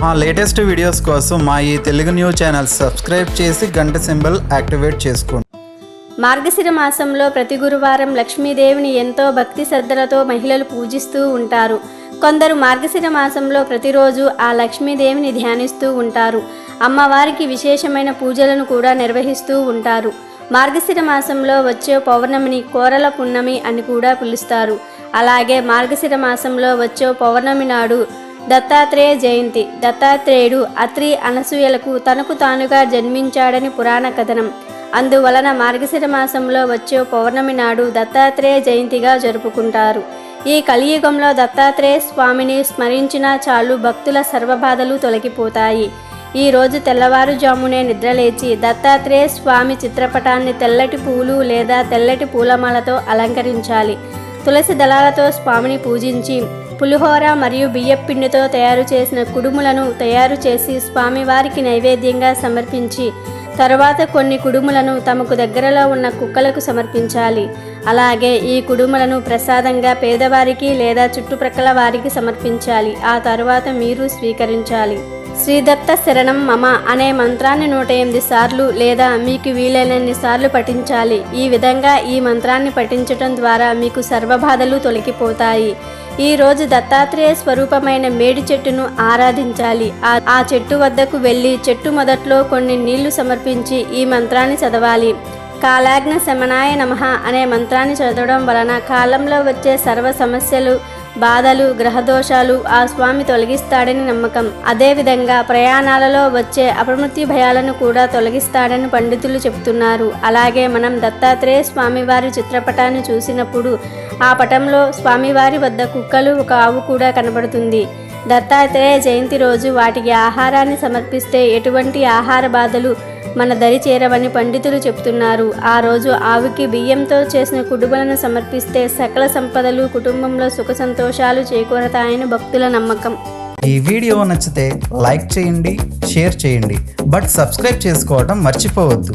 మా latest videos కోసం మా ఈ తెలుగు న్యూస్ ఛానల్ సబ్స్క్రైబ్ చేసి గంట సింబల్ యాక్టివేట్ చేసుకోండి. మార్గశిర మాసంలో ప్రతి గురువారం లక్ష్మీదేవిని ఎంతో భక్తి శ్రద్ధలతో మహిళలు పూజిస్తూ ఉంటారు. కొందరు మార్గశిర మాసంలో ప్రతిరోజు ఆ లక్ష్మీదేవిని ధ్యానిస్తూ ఉంటారు. అమ్మవారికి విశేషమైన పూజలను కూడా నిర్వహిస్తూ ఉంటారు. మార్గశిర మాసంలో వచ్చే పౌర్ణమిని కోరల పున్నమి అని కూడా పిలుస్తారు. అలాగే మార్గశిర మాసంలో వచ్చే పౌర్ణమి నాడు దత్తాత్రేయ జయంతి. దత్తాత్రేయుడు అత్రి అనసూయలకు తనకు తానుగా జన్మించాడని పురాణ కథనం. అందువలన మార్గశిర మాసంలో వచ్చే పౌర్ణమి నాడు దత్తాత్రేయ జయంతిగా జరుపుకుంటారు. ఈ కలియుగంలో దత్తాత్రేయ స్వామిని స్మరించినా చాలు భక్తుల సర్వబాధలు తొలగిపోతాయి. ఈ రోజు తెల్లవారుజామునే నిద్రలేచి దత్తాత్రేయ స్వామి చిత్రపటాన్ని తెల్లటి పూలు లేదా తెల్లటి పూలమాలతో అలంకరించాలి. తులసి దళాలతో స్వామిని పూజించి పులిహోర మరియు బియ్యపిండితో తయారు చేసిన కుడుములను తయారు చేసి స్వామివారికి నైవేద్యంగా సమర్పించి తరువాత కొన్ని కుడుములను తమకు దగ్గరలో ఉన్న కుక్కలకు సమర్పించాలి. అలాగే ఈ కుడుములను ప్రసాదంగా పేదవారికి లేదా చుట్టుప్రక్కల వారికి సమర్పించాలి. ఆ తరువాత మీరు స్వీకరించాలి. శ్రీదత్త శరణం మమ అనే మంత్రాన్ని నూట ఎనిమిది సార్లు లేదా మీకు వీలైనన్ని సార్లు పఠించాలి. ఈ విధంగా ఈ మంత్రాన్ని పఠించటం ద్వారా మీకు సర్వబాధలు తొలగిపోతాయి. ఈ రోజు దత్తాత్రేయ స్వరూపమైన మేడి చెట్టును ఆరాధించాలి. ఆ- ఆ చెట్టు వద్దకు వెళ్ళి చెట్టు మొదట్లో కొన్ని నీళ్ళు సమర్పించి ఈ మంత్రాన్ని చదవాలి. కాలాగ్న శమనాయ నమః అనే మంత్రాన్ని చదవడం వలన కాలంలో వచ్చే సర్వ సమస్యలు బాధలు గ్రహదోషాలు ఆ స్వామి తొలగిస్తాడని నమ్మకం. అదేవిధంగా ప్రయాణాలలో వచ్చే అప్రమృతి భయాలను కూడా తొలగిస్తాడని పండితులు చెప్తున్నారు అలాగే మనం దత్తాత్రేయ స్వామివారి చిత్రపటాన్ని చూసినప్పుడు ఆ పటంలో స్వామివారి వద్ద కుక్కలు ఒక ఆవు కూడా కనబడుతుంది. దత్తాత్రేయ జయంతి రోజు వాటికి ఆహారాన్ని సమర్పిస్తే ఎటువంటి ఆహార బాధలు మన దరి చేరవని పండితులు చెప్తున్నారు. ఆ రోజు ఆవుకి బియ్యంతో చేసిన కుడుబలను సమర్పిస్తే సకల సంపదలు కుటుంబంలో సుఖ సంతోషాలు చేకూరతాయని భక్తుల నమ్మకం. ఈ వీడియో నచ్చితే లైక్ చేయండి షేర్ చేయండి. బట్ సబ్స్క్రైబ్ చేసుకోవడం మర్చిపోవద్దు.